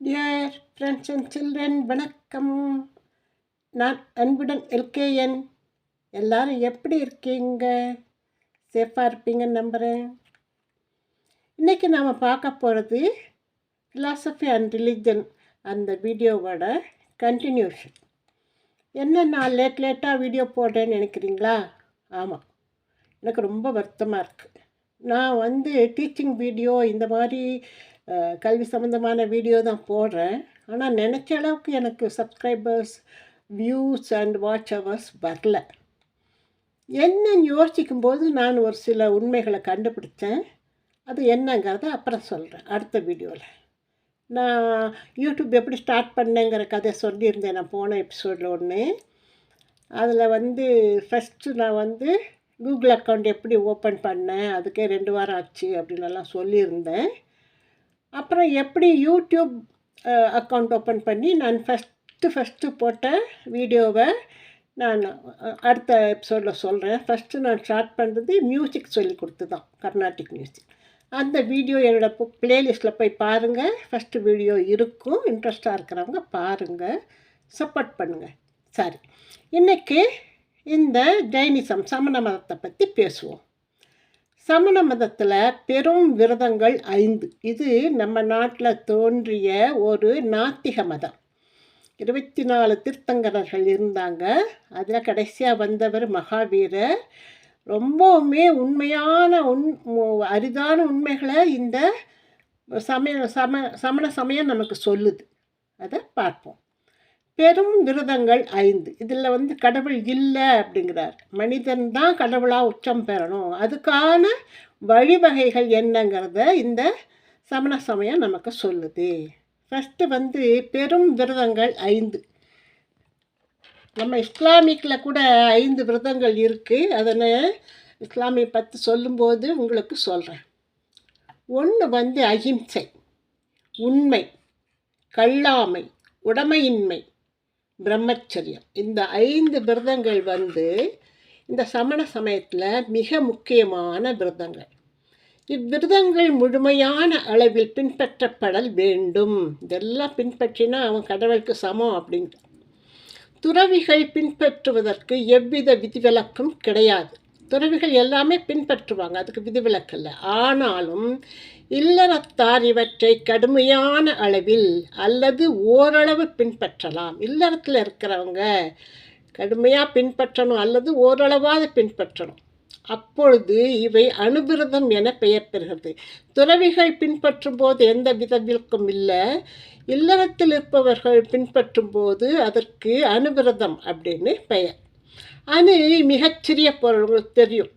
Dear friends and children வணக்கம். நான் அன்புடன் எல்கேஎன். எல்லாரும் எப்படி இருக்கீங்க? சேஃபாக இருப்பீங்கன்னு நம்புகிறேன் இன்றைக்கி நாம் பார்க்க போகிறது ஃபிலாசபி அண்ட் ரிலிஜன் அந்த வீடியோவோட கண்டினியூஷன் என்ன நான் லேட் லேட்டாக வீடியோ போடுறேன்னு நினைக்கிறீங்களா? ஆமாம் எனக்கு ரொம்ப வருத்தமாக இருக்குது நான் வந்து டீச்சிங் வீடியோ இந்த மாதிரி கல்வி சம்மந்தமான வீடியோ தான் போடுறேன். ஆனால் நினச்ச அளவுக்கு எனக்கு subscribers views and watch hours வரல. என்னன்னு யோசிக்கும்போது நான் ஒரு சில உண்மைகளை கண்டுபிடிச்சேன். அது என்னங்கிறத அப்புறம் சொல்கிறேன் அடுத்த வீடியோவில் நான் யூடியூப் எப்படி ஸ்டார்ட் பண்ணேங்கிற கதை சொல்லியிருந்தேன் நான் போன எபிசோடில் ஒன்று அதில் வந்து ஃபஸ்ட்டு நான் வந்து கூகுள் அக்கௌண்ட் எப்படி ஓப்பன் பண்ணேன் அதுக்கே ரெண்டு வாரம் ஆச்சு அப்படின்னு எல்லாம் சொல்லியிருந்தேன். அப்புறம் எப்படி யூடியூப் அக்கௌண்ட் ஓப்பன் பண்ணி நான் ஃபஸ்ட்டு ஃபஸ்ட்டு போட்ட வீடியோவை நான் அடுத்த எபிசோடில் சொல்கிறேன் ஃபஸ்ட்டு நான் ஸ்டார்ட் பண்ணுறது மியூசிக் சொல்லி கொடுத்து தான் கர்நாடிக் மியூசிக் அந்த வீடியோ என்னோடய ப்ளேலிஸ்ட்டில் போய் பாருங்கள் ஃபஸ்ட்டு வீடியோ இருக்கும். இன்ட்ரெஸ்டாக இருக்கிறவங்க பாருங்கள் சப்போர்ட் பண்ணுங்கள் சரி. இன்றைக்கி இந்த ஜெயினிசம் சமண மதத்தை பற்றி பேசுவோம். சமண மதத்தில் பெரும் விரதங்கள் ஐந்து. இது நம்ம நாட்டில் தோன்றிய ஒரு நாத்திக மதம். இருபத்தி நாலு தீர்த்தங்கரர்கள் இருந்தாங்க. அதில் கடைசியாக வந்தவர் மகாவீரர். ரொம்பவுமே உண்மையான உண் மு- அரிதான உண்மைகளை இந்த சமய சம சமண சமயம் நமக்கு சொல்லுது. அதை பார்ப்போம். பெரும் விரதங்கள் ஐந்து. இதில் வந்து கடவுள் இல்லை அப்படிங்கிறார். மனிதன் தான் கடவுளாக உச்சம் பெறணும். அதுக்கான வழிவகைகள் என்னங்கிறத இந்த சமண சமயம் நமக்கு சொல்லுது. ஃபஸ்ட்டு வந்து பெரும் விரதங்கள் ஐந்து. நம்ம இஸ்லாமிக்கில் கூட ஐந்து விரதங்கள் இருக்குது அதனை இஸ்லாமிய பற்றி சொல்லும்போது உங்களுக்கு சொல்கிறேன் ஒன்று வந்து அகிம்சை உண்மை கல்லாமை உடமையின்மை பிரம்மச்சரியம். இந்த ஐந்து விரதங்கள் வந்து இந்த சமண சமயத்தில் மிக முக்கியமான விரதங்கள். இவ்விரதங்கள் முழுமையான அளவில் பின்பற்றப்படல் வேண்டும். இதெல்லாம் பின்பற்றினா அவன் கடவுளுக்கு சமம் அப்படிங்கிற துறவிகள் பின்பற்றுவதற்கு எவ்வித விதிவிலக்கும் கிடையாது. துறவிகள் எல்லாமே பின்பற்றுவாங்க அதுக்கு விதிவிலக்கல்ல. ஆனாலும் இல்லறத்தார் இவற்றை கடுமையான அளவில் அல்லது ஓரளவு பின்பற்றலாம். இல்லறத்தில் இருக்கிறவங்க கடுமையாக பின்பற்றணும் அல்லது ஓரளவாவது பின்பற்றணும். அப்பொழுது இவை அனுபிரதம் என பெயர் பெறுகிறது. துறவிகள் பின்பற்றும் போது எந்த விதவிற்கும் இல்லை. இல்லறத்தில் இருப்பவர்கள் பின்பற்றும் போது அதற்கு அனுபிரதம் அப்படின்னு பெயர். அது மிகச்சிறிய பொருள் தெரியும்.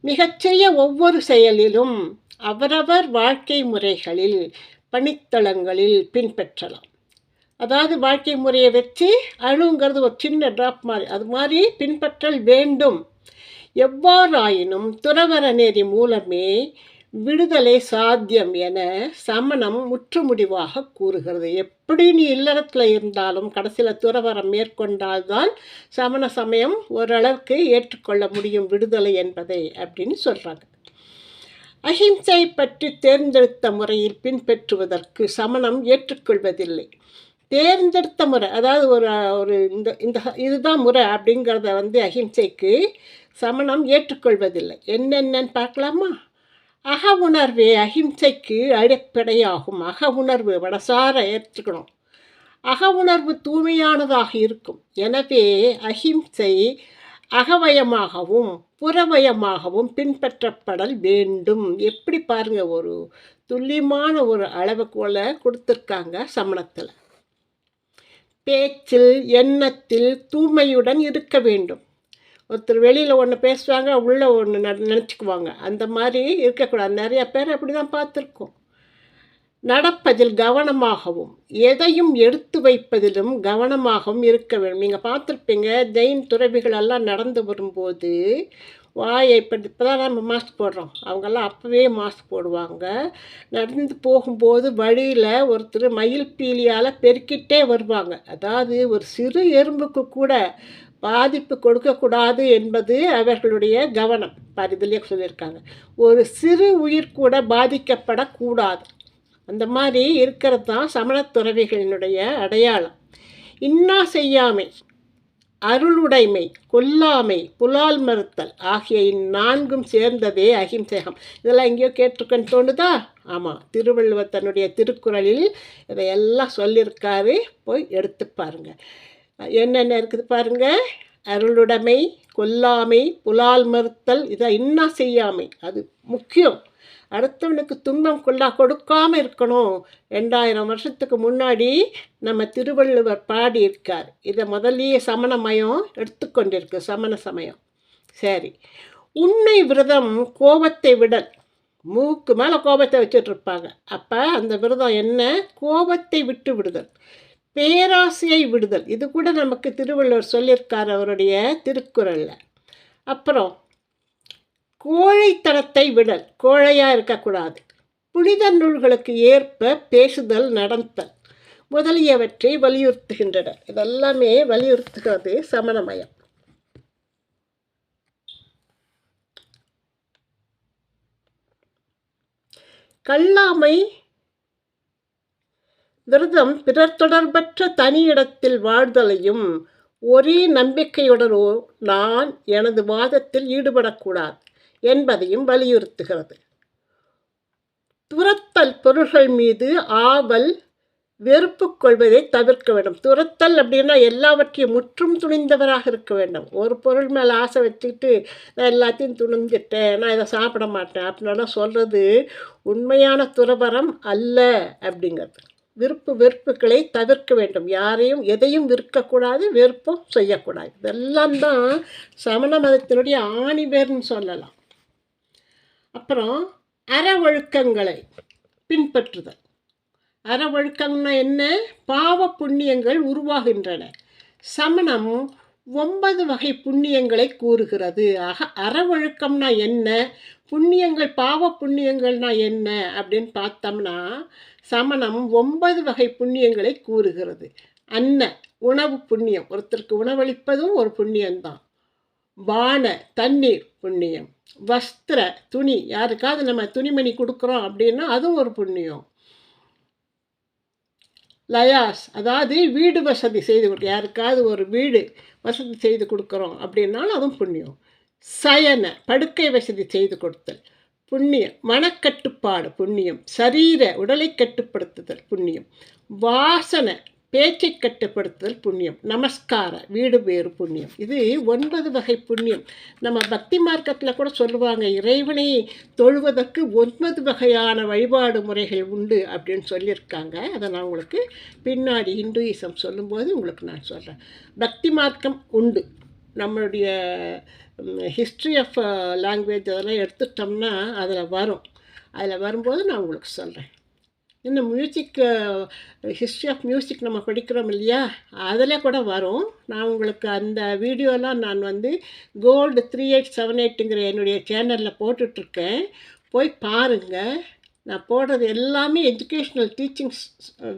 மிகச்சிறிய ஒவ்வொரு செயலிலும் அவரவர் வாழ்க்கை முறைகளில் பணித்தளங்களில் பின்பற்றலாம். அதாவது வாழ்க்கை முறையை வச்சு அணுங்கிறது ஒரு சின்ன ட்ராப் மாதிரி. அது மாதிரி பின்பற்றல் வேண்டும். எவ்வாறாயினும் துறவர நெறி மூலமே விடுதலை சாத்தியம் என சமணம் முற்றுமுடிவாக கூறுகிறது. எப்படி நீ இல்லறத்தில் இருந்தாலும் கடைசியில் துறவரம் மேற்கொண்டால்தான் சமண சமயம் ஓரளவுக்கு ஏற்றுக்கொள்ள முடியும் விடுதலை என்பதை அப்படின்னு சொல்கிறாங்க அஹிம்சை பற்றி தேர்ந்தெடுத்த முறையில் பின்பற்றுவதற்கு சமணம் ஏற்றுக்கொள்வதில்லை. தேர்ந்தெடுத்த முறை அதாவது ஒரு ஒரு இந்த இந்த இதுதான் முறை அப்படிங்கிறத வந்து அஹிம்சைக்கு சமணம் ஏற்றுக்கொள்வதில்லை. என்னென்னு பார்க்கலாமா? அக உணர்வே அஹிம்சைக்கு அடிப்படையாகும். அக உணர்வு வடசார ஏற்றுக்கணும். அக உணர்வு தூய்மையானதாக இருக்கும். எனவே அஹிம்சை அகவயமாகவும் புறவயமாகவும் பின்பற்றப்படல் வேண்டும். எப்படி பாருங்க ஒரு துல்லியமான ஒரு அளவுகோலை கொடுத்துருக்காங்க சமணத்தில். பேச்சில் எண்ணத்தில் தூய்மையுடன் இருக்க வேண்டும். ஒருத்தர் வெளியில் ஒன்று பேசுவாங்க உள்ளே ஒன்று நினச்சிக்குவாங்க. அந்த மாதிரி இருக்கக்கூடாது. நிறைய பேர் அப்படி தான் பார்த்துருக்கோம். நடப்பதில் கவனமாகவும் எதையும் எடுத்து வைப்பதிலும் கவனமாகவும் இருக்க வேண்டும். நீங்கள் பார்த்துருப்பீங்க ஜெயின் துறவிகள் எல்லாம் நடந்து வரும்போது வாயை இப்போ இப்போ தான் நம்ம மாஸ்க் போடுறோம். அவங்கெல்லாம் அப்போவே மாஸ்க் போடுவாங்க. நடந்து போகும்போது வழியில் ஒருத்தர் மயில் பீலியால் பெருக்கிட்டே வருவாங்க. அதாவது ஒரு சிறு எறும்புக்கு கூட பாதிப்பு கொடுக்கக்கூடாது என்பது அவர்களுடைய கவனம். பார் இதுலேயே சொல்லியிருக்காங்க. ஒரு சிறு உயிர் கூட பாதிக்கப்படக்கூடாது. அந்த மாதிரி இருக்கிறது தான் சமணத் துறவிகளினுடைய அடையாளம். இன்னா செய்யாமை அருளுடைமை கொல்லாமை புலால் மறுத்தல் ஆகிய இந்நான்கும் சேர்ந்ததே அகிம்சேகம். இதெல்லாம் எங்கேயோ கேட்டிருக்கேன்னு தோணுதா? ஆமாம் திருவள்ளுவர் தன்னுடைய திருக்குறளில் இதையெல்லாம் சொல்லியிருக்காரு. போய் எடுத்து பாருங்கள் என்னென்ன இருக்குது பாருங்க? அருளுடைமை கொல்லாமை புலால் மறுத்தல் இதை இன்னா செய்யாமை. அது முக்கியம். அடுத்தவனுக்கு துன்பம் கொள்ளா கொடுக்காம இருக்கணும். ரெண்டாயிரம் வருஷத்துக்கு முன்னாடி நம்ம திருவள்ளுவர் பாடியிருக்கார். இதை முதல்லயே சமணமயம் எடுத்துக்கொண்டிருக்கு சமண சமயம். சரி. உண்மை விரதம் கோபத்தை விடல். மூக்கு மேலே கோபத்தை வச்சுட்டு இருப்பாங்க. அப்போ அந்த விரதம் என்ன? கோபத்தை விட்டு விடுதல். பேராசையை விடுதல். இது கூட நமக்கு திருவள்ளுவர் சொல்லியிருக்கார் அவருடைய திருக்குறளில். அப்புறம் கோழைத்தனத்தை விடல். கோழையாக இருக்கக்கூடாது. புனித நூல்களுக்கு ஏற்ப பேசுதல் நடத்தல் முதலியவற்றை வலியுறுத்துகின்றனர். இதெல்லாமே வலியுறுத்துகிறது சமணமயம். கல்லாமை விரதம் பிறர் தொடர்பற்ற தனி இடத்தில் வாழ்தலையும் ஒரே நம்பிக்கையுடனோ நான் எனது வாதத்தில் ஈடுபடக்கூடாது என்பதையும் வலியுறுத்துகிறது. துரத்தல் பொருள்கள் மீது ஆவல் வெறுப்பு கொள்வதை தவிர்க்க வேண்டும். துரத்தல் அப்படின்னா எல்லாவற்றையும் முற்றும் துணிந்தவராக இருக்க வேண்டும். ஒரு பொருள் மேலே ஆசை வச்சுக்கிட்டு நான் எல்லாத்தையும் துணிஞ்சிட்டேன் நான் இதை சாப்பிட மாட்டேன் அப்படின்னா சொல்கிறது உண்மையான துறவரம் அல்ல அப்படிங்கிறது. விருப்பு வெறுப்புகளை தவிர்க்க வேண்டும். யாரையும் எதையும் விற்கக்கூடாது வெறுப்பும் செய்யக்கூடாது. இதெல்லாம் தான் சமண மதத்தினுடைய ஆணிவேர்னு சொல்லலாம். அப்புறம் அறவழுக்கங்களை பின்பற்றுதல். அறவழுக்கம்னா என்ன? பாவ புண்ணியங்கள் உருவாகின்றன. சமணம் ஒன்பது வகை புண்ணியங்களை கூறுகிறது. ஆக அறவழுக்கம்னா என்ன? புண்ணியங்கள் பாவ புண்ணியங்கள்னா என்ன? அப்படின்னு பார்த்தோம்னா சமணம் ஒன்பது வகை புண்ணியங்களை கூறுகிறது. அன்ன உணவு புண்ணியம். ஒருத்தருக்கு உணவளிப்பதும் ஒரு புண்ணியம்தான். வான தண்ணீர் புண்ணியம். வஸ்திர துணி. யாருக்காவது நம்ம துணிமணி கொடுக்குறோம் அப்படின்னா அதுவும் ஒரு புண்ணியம். லயாஸ். அதாவது வீடு வசதி செய்து கொடுக்க. யாருக்காவது ஒரு வீடு வசதி செய்து கொடுக்குறோம் அப்படின்னாலும் அதுவும் புண்ணியம். சயன படுக்கை வசதி செய்து கொடுத்தல் புண்ணியம். மனக்கட்டுப்பாடு புண்ணியம். சரீர உடலை கட்டுப்படுத்துதல் புண்ணியம். வாசனை பேச்சை கட்டுப்படுத்துதல் புண்ணியம். நமஸ்கார வீடு வேறு புண்ணியம். இது ஒன்பது வகை புண்ணியம். நம்ம பக்தி மார்க்கத்தில் கூட சொல்லுவாங்க இறைவனை தொழுவதற்கு ஒன்பது வகையான வழிபாடு முறைகள் உண்டு அப்படின்னு சொல்லியிருக்காங்க. அதை நான் உங்களுக்கு பின்னாடி இந்துயிசம் சொல்லும்போது உங்களுக்கு நான் சொல்கிறேன் பக்தி மார்க்கம் உண்டு. நம்மளுடைய ஹிஸ்ட்ரி ஆஃப் லாங்குவேஜ் அதெல்லாம் எடுத்துட்டோம்னா அதில் வரும். அதில் வரும்போது நான் உங்களுக்கு சொல்கிறேன் இந்த மியூசிக் ஹிஸ்ட்ரி ஆஃப் மியூசிக் நம்ம படிக்கிறோம் இல்லையா? அதில் கூட வரும். நான் உங்களுக்கு அந்த வீடியோலாம் நான் வந்து கோல்டு த்ரீ எயிட் செவன் எயிட்டுங்கிற என்னுடைய சேனலில் போட்டுட்ருக்கேன். போய் பாருங்கள் நான் போடுறது எல்லாமே எஜுகேஷ்னல் டீச்சிங்ஸ்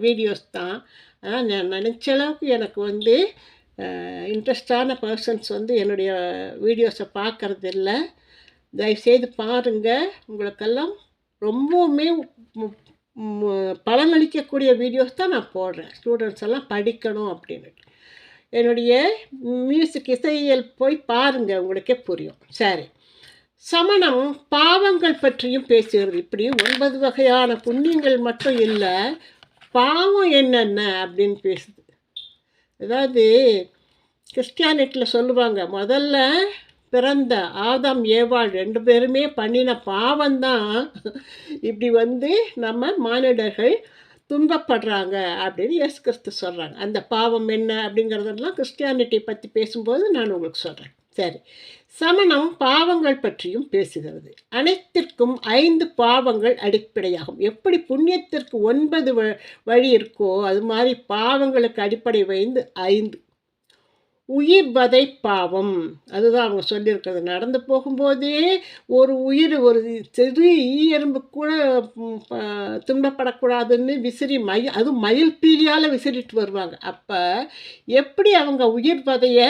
வீடியோஸ் தான். ஆனால் நான் நினச்ச அளவுக்கு எனக்கு வந்து இன்ட்ரெஸ்டான பர்சன்ஸ் வந்து என்னுடைய வீடியோஸை பார்க்குறது இல்லை தயவுசெய்து பாருங்கள் உங்களுக்கெல்லாம் ரொம்பவுமே பலனளிக்கக்கூடிய வீடியோஸ் தான் நான் போடுறேன். ஸ்டூடெண்ட்ஸ் எல்லாம் படிக்கணும் அப்படின்னு என்னுடைய மியூசிக் இசையியல் போய் பாருங்கள் உங்களுக்கே புரியும். சரி. சமணம் பாவங்கள் பற்றியும் பேசுகிறது. இப்படி ஒன்பது வகையான புண்ணியங்கள் மட்டும் இல்லை பாவம் என்னென்ன அப்படின்னு பேசுது. அதாவது கிறிஸ்டியானிட்டியில் சொல்லுவாங்க முதல்ல பிறந்த ஆதாம் ஏவாள் ரெண்டு பேருமே பண்ணின பாவம்தான். இப்படி வந்து நம்ம மானிடர்கள் துன்பப்படுறாங்க அப்படின்னு இயேசு கிறிஸ்து சொல்கிறாங்க அந்த பாவம் என்ன அப்படிங்கிறதெல்லாம் கிறிஸ்டியானிட்டி பற்றி பேசும்போது நான் உங்களுக்கு சொல்கிறேன் சரி. சமணம் பாவங்கள் பற்றியும் பேசுகிறது. அனைத்திற்கும் ஐந்து பாவங்கள் அடிப்படையாகும். எப்படி புண்ணியத்திற்கு ஒன்பது வழி இருக்கோ அது மாதிரி பாவங்களுக்கு அடிப்படை வைந்து ஐந்து உயிர் வதை பாவம். அதுதான் அவங்க சொல்லியிருக்கிறது. நடந்து போகும்போதே ஒரு உயிர் ஒரு சிறு ஈயரும்பு கூட துன்பப்படக்கூடாதுன்னு விசிறி மயில் அதுவும் மயில் பீலியால் விசிறிட்டு வருவாங்க. அப்போ எப்படி அவங்க உயிர் வதையை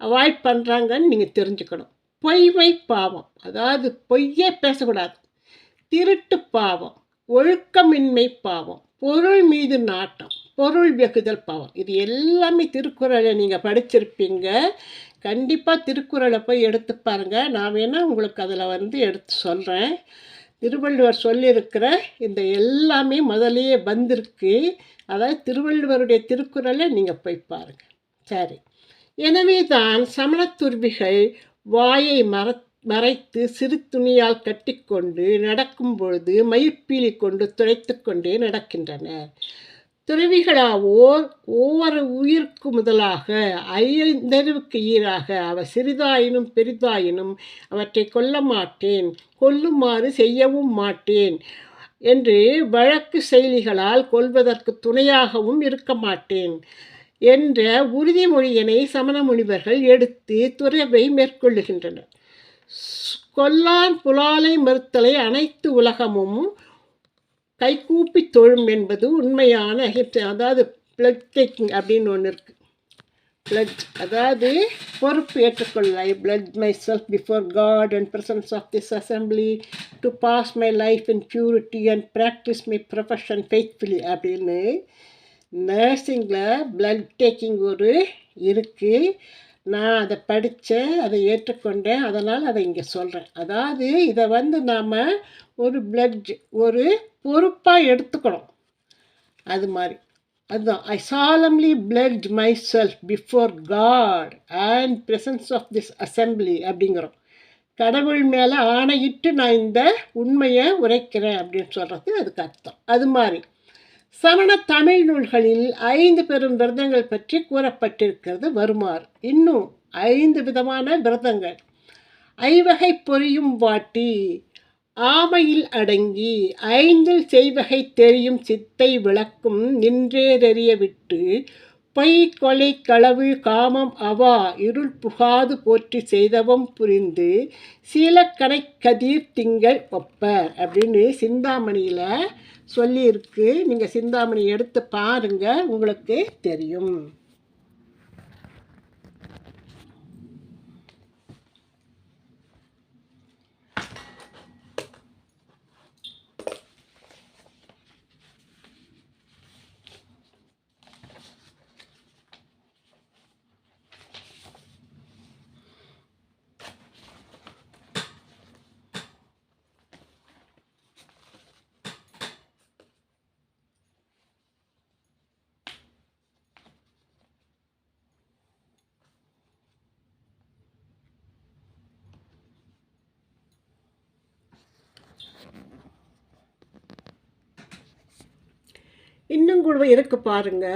அவாய்ட் பண்ணுறாங்கன்னு நீங்கள் தெரிஞ்சுக்கணும். பொய்மை பாவம். அதாவது பொய்யே பேசக்கூடாது. திருட்டு பாவம். ஒழுக்கமின்மை பாவம். பொருள் மீது நாட்டம் பொருள் வெகுதல் பாவம் இது எல்லாமே திருக்குறளை நீங்கள் படிச்சிருப்பீங்க. கண்டிப்பாக திருக்குறளை போய் எடுத்து பாருங்கள் நான் வேணால் உங்களுக்கு அதில் வந்து எடுத்து சொல்கிறேன் திருவள்ளுவர் சொல்லியிருக்கிற இந்த எல்லாமே முதலையே வந்திருக்கு. அதாவது திருவள்ளுவருடைய திருக்குறளை நீங்கள் போய் பாருங்கள் சரி. எனவே தான் சமணத்துர்விகள் வாயை மறத்து மறைத்து சிறு துணியால் கட்டிக்கொண்டு நடக்கும் பொழுது மயிர்ப்பீலி கொண்டு துடைத்து கொண்டே நடக்கின்றனர் துறவிகளாவோர் ஒவ்வொரு உயிருக்கு முதலாக ஐந்தறிவுக்கு ஈராக அவ சிறிதாயினும் பெரிதாயினும் அவற்றை கொல்ல மாட்டேன் கொல்லுமாறு செய்யவும் மாட்டேன் என்று வழக்கு செயலிகளால் கொள்வதற்கு துணையாகவும் இருக்க மாட்டேன் என்ற உறுதிமொழியினை சமண முனிவர்கள் எடுத்து துறவை மேற்கொள்ளுகின்றனர். கொல்லான் புலாலை மறுத்தலை அனைத்து உலகமும் கைகூப்பி தொழும் என்பது உண்மையான அஹிம்சை அதாவது பிளட் டேக்கிங் அப்படின்னு ஒன்று இருக்குது பிளட் அதாவது பொறுப்பு ஏற்றுக்கொள்ள. I pledge myself before God and presence of this assembly to pass my life in purity and practise my profession faithfully அப்படின்னு நர்சிங்கில் பிளட் டேக்கிங் ஒரு இருக்குது நான் அதை படித்தேன் அதை ஏற்றுக்கொண்டேன் அதனால் அதை இங்கே சொல்கிறேன். அதாவது இதை வந்து நாம் ஒரு பிளட் ஒரு பொறுப்பாக எடுத்துக்கணும். அது மாதிரி. அதுதான். I solemnly pledge myself before God and presence of this assembly அப்படிங்கிறோம். கடவுள் மேலே ஆணையிட்டு நான் இந்த உண்மையை உரைக்கிறேன் அப்படின்னு சொல்கிறது அதுக்கு அர்த்தம். அது மாதிரி. சமண தமிழ் நூல்களில் ஐந்து பெரும் விரதங்கள் பற்றி கூறப்பட்டிருக்கிறது வருமாறு இன்னும் ஐந்து விதமான விரதங்கள். ஐவகை பொரியும் வாட்டி ஆமையில் அடங்கி ஐந்தில் செய்வகை தெரியும் சித்தை விளக்கும் நின்றேறெறிய விட்டு பொய் கொலை களவு காமம் அவா இருள் புகாது போற்றி செய்தவம் புரிந்து சீலக்கணை கதிர் திங்கள் ஒப்பர் அப்படின்னு சிந்தாமணியில் சொல்லியிருக்கு. நீங்கள் சிந்தாமணி எடுத்து பாருங்கள் உங்களுக்கு தெரியும். இன்னும் கூட இருக்கு பாருங்க.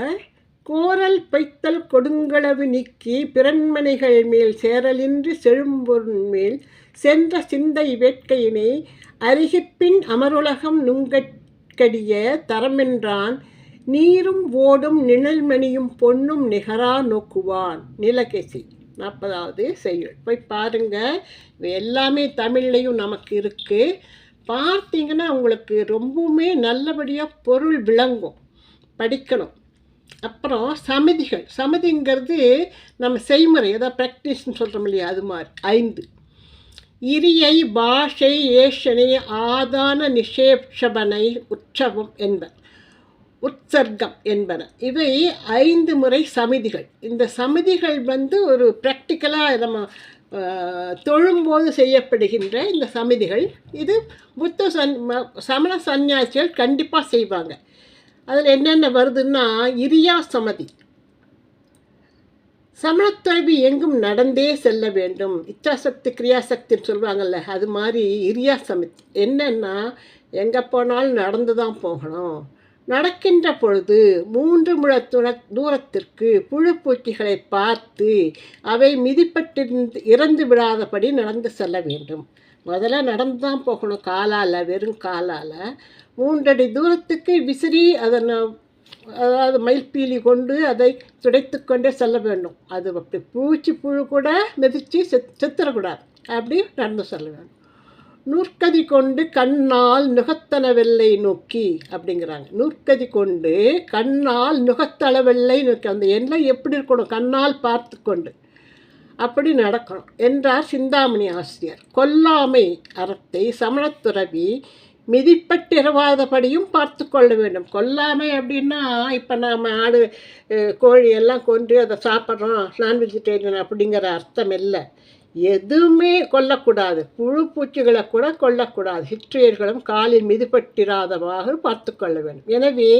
கோரல் பைத்தல் கொடுங்களவு நீக்கி பிறன்மனைகள் மேல் சேரலின்றி செழும்பொருள் மேல் சென்ற சிந்தை வேட்கையினை அருகிப்பின் அமருலகம் நுங்கடிய தரமென்றான். நீரும் ஓடும் நிழல்மணியும் பொன்னும் நிகரா நோக்குவான். நிலகேசி நாற்பதாவது செய்யுள் போய் பாருங்க. எல்லாமே தமிழ்லையும் நமக்கு இருக்குது பார்த்தீங்கன்னா உங்களுக்கு ரொம்பவுமே நல்லபடியாக பொருள் விளங்கும். படிக்கணும். அப்புறம் சமிதிகள். சமிதிங்கிறது நம்ம செய்முறை. ஏதாவது ப்ராக்டிஸ்ன்னு சொல்கிறோம் இல்லையா? அது மாதிரி. ஐந்து. இரியை பாஷை ஏஷனை ஆதான நிஷேப்ஷபனை உற்சவம் என்பர். உற்சர்க்கம் என்பன. இவை ஐந்து முறை சமிதிகள். இந்த சமிதிகள் வந்து ஒரு ப்ராக்டிக்கலாக நம்ம தொழும்போது செய்யப்படுகின்ற இந்த சமிதிகள். இது புத்த சன் சமண சன்னியாசிகள் கண்டிப்பாக செய்வாங்க. அதில் என்னென்ன வருதுன்னா இரியா சமதி. சமணத்தொழிவு எங்கும் நடந்தே செல்ல வேண்டும். இச்சாசக்தி கிரியாசக்தின்னு சொல்லுவாங்கல்ல அது மாதிரி இரியா சமிதி. என்னென்னா எங்கே போனாலும் நடந்து தான் போகணும். நடக்கின்ற பொழுது மூன்று முழ துண தூரத்திற்கு புழு பூச்சிகளை பார்த்து அவை மிதிப்பட்டு இறந்து விடாதபடி நடந்து செல்ல வேண்டும். முதல்ல நடந்து தான் போகணும் காலால் வெறும் காலால். மூன்றடி தூரத்துக்கு விசிறி அதனை அதாவது மயில்பீலி கொண்டு அதை துடைத்து கொண்டே செல்ல வேண்டும். அது அப்படி பூச்சி புழு கூட மிதித்து செத் செத்துடக்கூடாது அப்படி நடந்து செல்ல வேண்டும். நூற்கதி கொண்டு கண்ணால் நுகத்தளவெல்லை நோக்கி அப்படிங்கிறாங்க. நூற்கதி கொண்டு கண்ணால் நுகத்தளவெல்லை நோக்கி. அந்த எண்ணெய் எப்படி இருக்கணும்? கண்ணால் பார்த்து கொண்டு. அப்படி நடக்கணும் என்றார் சிந்தாமணி ஆசிரியர். கொல்லாமை அறத்தை சமணத்துறவி மிதிப்பட்டிரவாதபடியும் பார்த்து கொள்ள வேண்டும். கொல்லாமை அப்படின்னா இப்போ நாம் ஆடு கோழி எல்லாம் கொன்று அதை சாப்பிட்றோம் நான் வெஜிடேரியன் அப்படிங்கிற அர்த்தம் இல்லை. எதுவுமே கொல்லக்கூடாது. புழு பூச்சிகளை கூட கொல்லக்கூடாது. ஹிஸ்ட்ரியர்களும் காலில் மிதிப்பட்டிராதவாக பார்த்து கொள்ள வேண்டும். எனவே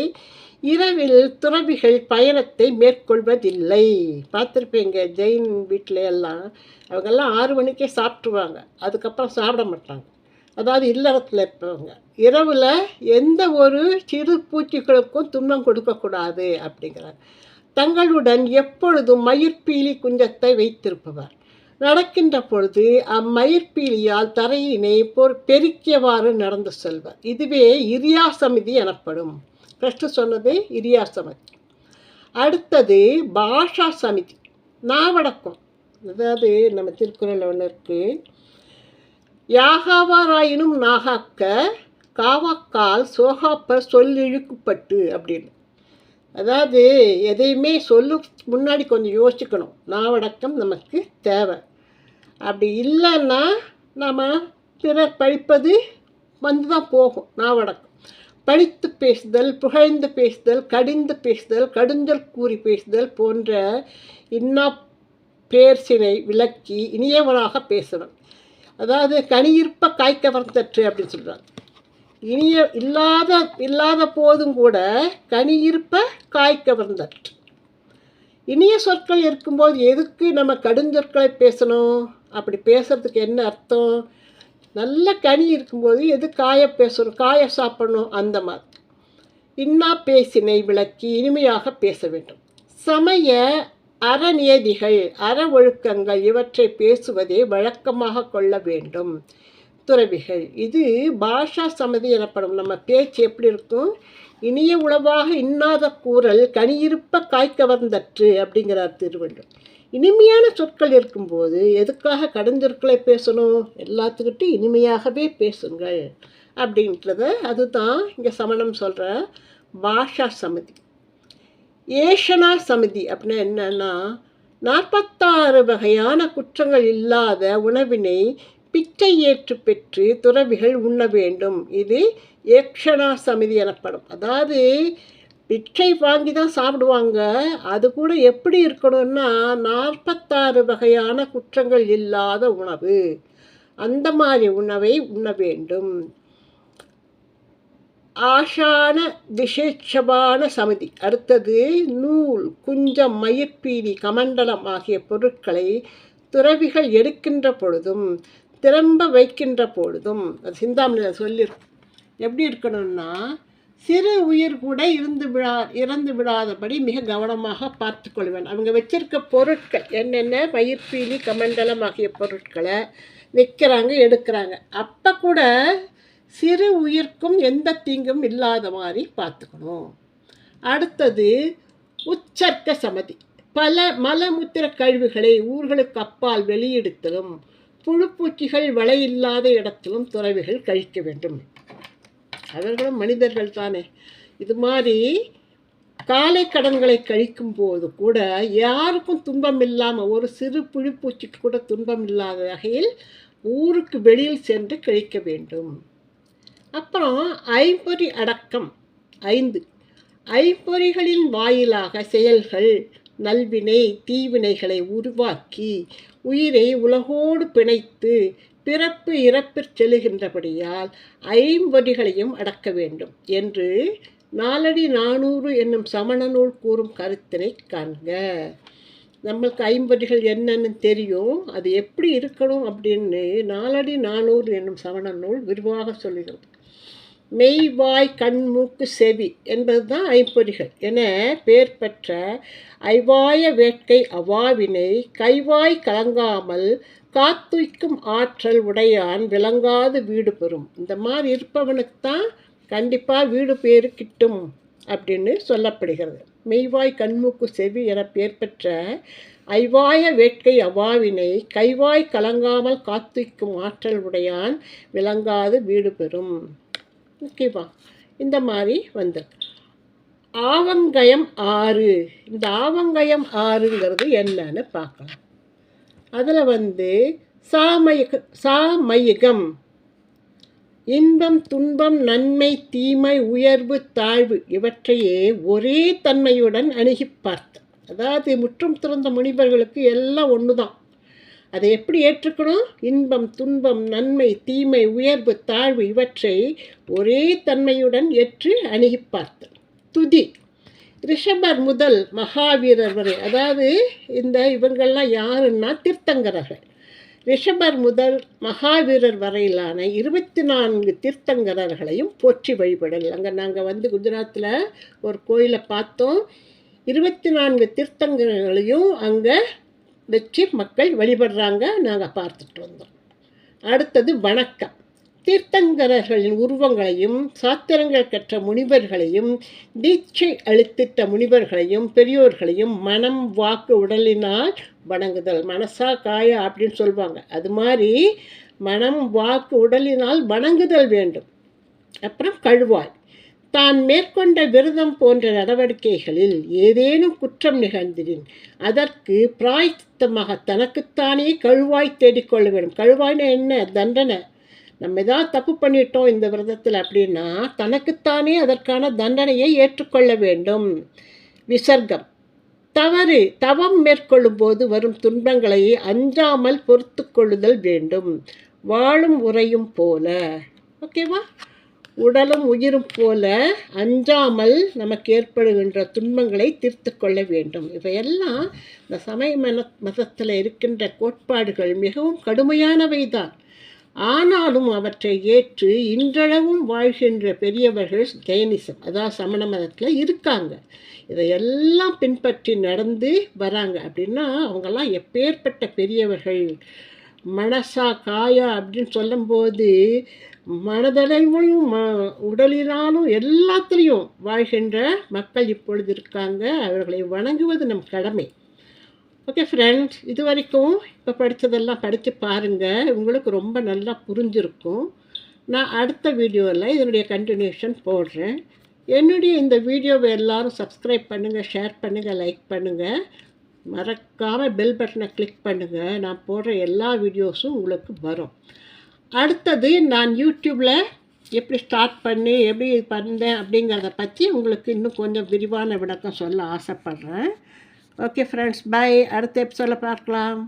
இரவில் துறவிகள் பயணத்தை மேற்கொள்வதில்லை. பார்த்துருப்பீங்க ஜெயின் வீட்டில் எல்லாம் அவங்கெல்லாம் ஆறு மணிக்கே சாப்பிட்ருவாங்க அதுக்கப்புறம் சாப்பிட மாட்டாங்க. அதாவது இல்லறத்தில் இருப்பவங்க. இரவில் எந்த ஒரு சிறு பூச்சிகளுக்கும் துன்பம் கொடுக்கக்கூடாது அப்படிங்கிறார் தங்களுடன் எப்பொழுதும் மயிர்பீலி குஞ்சத்தை வைத்திருப்பவர். நடக்கின்ற பொழுது அம்மயிர்பீலியால் தரையினை பொ பெருக்கியவாறு நடந்து செல்வர். இதுவே இரியா சமிதி எனப்படும். ஃபஸ்ட்டு சொன்னது இரியா சமிதி அடுத்தது பாஷா சமிதி நாவடக்கம். அதாவது நம்ம திருக்குறள் ஒன்று இருக்குது யாகாவாராயினும் நாகாக்க காவாக்கால் சோகாப்ப சொல் இழுக்குப்பட்டு அப்படின்னு. அதாவது எதையுமே சொல்லு முன்னாடி கொஞ்சம் யோசிக்கணும் நாவடக்கம் நமக்கு தேவை. அப்படி இல்லைன்னா நம்ம பிறர் படிப்பது வந்து தான் போகும் நாவடக்கம். படித்து பேசுதல் புகழ்ந்து பேசுதல் கடிந்து பேசுதல் கடுஞ்சல் கூறி பேசுதல் போன்ற இன்னா பேர்சினை விளக்கி இனியவனாக பேசணும். அதாவது கனியிருப்ப காய்க்க வந்தற்று அப்படின்னு சொல்கிறாங்க இனிய இல்லாத இல்லாத போதும் கூட கனியிருப்ப காய்க்க வந்தற்று இனிய சொற்கள் இருக்கும்போது எதுக்கு நம்ம கடுஞ்சொற்களை பேசணும்? அப்படி பேசுறதுக்கு என்ன அர்த்தம்? நல்ல கனி இருக்கும்போது எது காய பேசணும் காய சாப்பிடணும் அந்த மாதிரி. இன்னா பேசினை விளக்கி இனிமையாக பேச வேண்டும். சமய அறநியதிகள் அற ஒழுக்கங்கள் இவற்றை பேசுவதை வழக்கமாக கொள்ள வேண்டும். துறவிகள் இது பாஷா சமதி எனப்படும். நம்ம பேச்சு எப்படி இருக்கும்? இனிய உளவாக இன்னாத கூறல் கனியிருப்ப காய்க்க வந்தற்று அப்படிங்கிறார் திருவள்ளுவர். இனிமையான சொற்கள் இருக்கும்போது எதுக்காக கடுஞ்சொற்களை பேசணும்? எல்லாத்துக்கிட்டையும் இனிமையாகவே பேசுங்கள் அப்படின்றத அதுதான் இங்கே சமணம் சொல்கிற பாஷா சமிதி. ஏஷனா சமிதி அப்படின்னா என்னென்னா நாற்பத்தாறு வகையான குற்றங்கள் இல்லாத உணவினை பிச்சை ஏற்று பெற்று துறவிகள் உண்ண வேண்டும். இது ஏக்ஷனா சமிதி எனப்படும். அதாவது பிச்சை வாங்கி தான் சாப்பிடுவாங்க. அது கூட எப்படி இருக்கணும்னா நாற்பத்தாறு வகையான குற்றங்கள் இல்லாத உணவு. அந்த மாதிரி உணவை உண்ண வேண்டும். ஆஷான விசேஷமான சமிதி. அடுத்தது நூல் குஞ்சம் மயிர்பீலி கமண்டலம் ஆகிய பொருட்களை துறவிகள் எடுக்கின்ற பொழுதும் திரும்ப வைக்கின்ற பொழுதும் அது சிந்தாமணியில் சொல்லியிருக்கு எப்படி இருக்கணும்னா சிறு உயிர் கூட இருந்து விழா இறந்து விடாதபடி மிக கவனமாக பார்த்து கொள்வேன். அவங்க வச்சிருக்க பொருட்கள் என்னென்ன பயிர்பீலி கமண்டலம் ஆகிய பொருட்களை வைக்கிறாங்க எடுக்கிறாங்க. அப்போ கூட சிறு உயிர்க்கும் எந்த தீங்கும் இல்லாத மாதிரி பார்த்துக்கணும். அடுத்தது உச்சர்க்க சமதி. பல மலமுத்திர கழிவுகளை ஊர்களுக்கு அப்பால் வெளியிடுத்தலும் புழுப்பூச்சிகள் வலையில்லாத இடத்திலும் துறவிகள் கழிக்க வேண்டும். அவர்களும் மனிதர்கள் தானே இது மாதிரி காலை கடன்களை கழிக்கும் போது கூட யாருக்கும் துன்பம் இல்லாமல் ஒரு சிறு புழுப்பூச்சிக்கு கூட துன்பம் இல்லாத வகையில் ஊருக்கு வெளியில் சென்று கழிக்க வேண்டும். அப்புறம் ஐம்பொறி அடக்கம். ஐந்து. ஐம்பொறிகளின் வாயிலாக செயல்கள் நல்வினை தீவினைகளை உருவாக்கி உயிரை உலகோடு பிணைத்து பிறப்பு இறப்பிற் செல்லுகின்றபடியால் ஐம்பொறிகளையும் அடக்க வேண்டும் என்று நாலடி நானூறு என்னும் சமண நூல் கூறும் கருத்தினை காண்க. நம்மளுக்கு ஐம்பொறிகள் என்னன்னு தெரியும். அது எப்படி இருக்கணும் அப்படின்னு நாலடி நானூறு என்னும் சமண நூல் விரிவாக சொல்லுகிறது மெய் வாய் கண் மூக்கு செவி என்பது தான் ஐம்பொறிகள் என பெயர் பெற்ற ஐவாய வேட்கை அவாவினை கைவாய் கலங்காமல் காத்துய்க்கும் ஆற்றல் உடையான் விளங்காது வீடு பெறும். இந்த மாதிரி இருப்பவனுக்கு தான் கண்டிப்பாக வீடு பேர் கிட்டும் அப்படின்னு சொல்லப்படுகிறது. மெய்வாய் கண்மூக்கு செவி என பெயர் பெற்ற ஐவாய வேட்கை அவாவினை கைவாய் கலங்காமல் காத்துய்க்கும் ஆற்றல் உடையான் விளங்காது வீடு பெறும். ஓகேவா இந்த மாதிரி வந்து ஆவங்கயம் ஆறு. இந்த ஆவங்கயம் ஆறுங்கிறது என்னன்னு பார்க்கலாம். அதில் வந்து சாமயக சாமயிகம். இன்பம் துன்பம் நன்மை தீமை உயர்வு தாழ்வு இவற்றையே ஒரே தன்மையுடன் அணுகி பார்த்த. அதாவது முற்றும் திறந்த முனிவர்களுக்கு எல்லாம் ஒன்று தான் அதை எப்படி ஏற்றுக்கணும்? இன்பம் துன்பம் நன்மை தீமை உயர்வு தாழ்வு இவற்றை ஒரே தன்மையுடன் ஏற்று அணுகி பார்த்தல் துதி. ரிஷபர் முதல் மகாவீரர் வரை அதாவது இந்த இவங்கள்லாம் யாருன்னா தீர்த்தங்கரர்கள். ரிஷபர் முதல் மகாவீரர் வரையிலான இருபத்தி நான்கு தீர்த்தங்கரர்களையும் போற்றி வழிபடல். அங்கே நாங்கள் வந்து குஜராத்தில் ஒரு கோயிலை பார்த்தோம். இருபத்தி நான்கு தீர்த்தங்கரங்களையும் அங்கே வச்சு மக்கள் வழிபடுறாங்க. நாங்கள் பார்த்துட்டு வந்தோம். அடுத்தது வணக்கம். தீர்த்தங்கரர்களின் உருவங்களையும் சாத்திரங்கள் கற்ற முனிவர்களையும் தீட்சை அளித்திட்ட முனிவர்களையும் பெரியோர்களையும் மனம் வாக்கு உடலினால் வணங்குதல் மனசா காயா அப்படின்னு சொல்லுவாங்க அது மாதிரி மனம் வாக்கு உடலினால் வணங்குதல் வேண்டும். அப்புறம் கழுவாய். தான் மேற்கொண்ட விரதம் போன்ற நடவடிக்கைகளில் ஏதேனும் குற்றம் நிகழ்ந்திடின் அதற்கு பிராய்த்தமாக தனக்குத்தானே கழுவாய் தேடிக்கொள்ள வேண்டும். கழுவாய்னா என்ன? தண்டனை. நம்ம ஏதாவது தப்பு பண்ணிட்டோம் இந்த விரதத்தில் அப்படின்னா தனக்குத்தானே அதற்கான தண்டனையை ஏற்றுக்கொள்ள வேண்டும். விசர்க்கம். தவறு தவம் மேற்கொள்ளும் போது வரும் துன்பங்களை அஞ்சாமல் பொறுத்து கொள்ளுதல் வேண்டும். வாழும் உரையும் போல. ஓகேவா உடலும் உயிரும் போல அஞ்சாமல் நமக்கு ஏற்படுகின்ற துன்பங்களை தீர்த்து கொள்ள வேண்டும். இவையெல்லாம் இந்த சமய மன மதத்தில் இருக்கின்ற கோட்பாடுகள் மிகவும் கடுமையானவை தான் ஆனாலும் அவற்றை ஏற்று இன்றளவும் வாழ்கின்ற பெரியவர்கள் ஜெயனிசம் அதாவது சமண மதத்தில் இருக்காங்க. இதையெல்லாம் பின்பற்றி நடந்து வராங்க. அப்படின்னா அவங்கெல்லாம் எப்பேற்பட்ட பெரியவர்கள்? மனசா காயா அப்படின்னு சொல்லும்போது மனதளவிலும் ம உடலினாலும் எல்லாத்துலேயும் வாழ்கின்ற மக்கள் இப்பொழுது இருக்காங்க. அவர்களை வணங்குவது நம் கடமை. ஓகே ஃப்ரெண்ட்ஸ் இது வரைக்கும் இப்போ படித்ததெல்லாம் படித்து பாருங்கள் உங்களுக்கு ரொம்ப நல்லா புரிஞ்சிருக்கும். நான் அடுத்த வீடியோவில் இதனுடைய கண்டினியூஷன் போடுறேன். என்னுடைய இந்த வீடியோவை எல்லோரும் சப்ஸ்கிரைப் பண்ணுங்கள் ஷேர் பண்ணுங்கள் லைக் பண்ணுங்கள் மறக்காமல் பெல் பட்டனை கிளிக் பண்ணுங்கள் நான் போடுற எல்லா வீடியோஸும் உங்களுக்கு வரும். அடுத்தது நான் யூடியூப்பில் எப்படி ஸ்டார்ட் பண்ணி எப்படி பண்ணேன் அப்படிங்கிறத பற்றி உங்களுக்கு இன்னும் கொஞ்சம் விரிவான விளக்கம் சொல்ல ஆசைப்பட்றேன். ஓகே ஃப்ரெண்ட்ஸ் பை அடுத்த எபிசோடில் பார்க்கலாம்.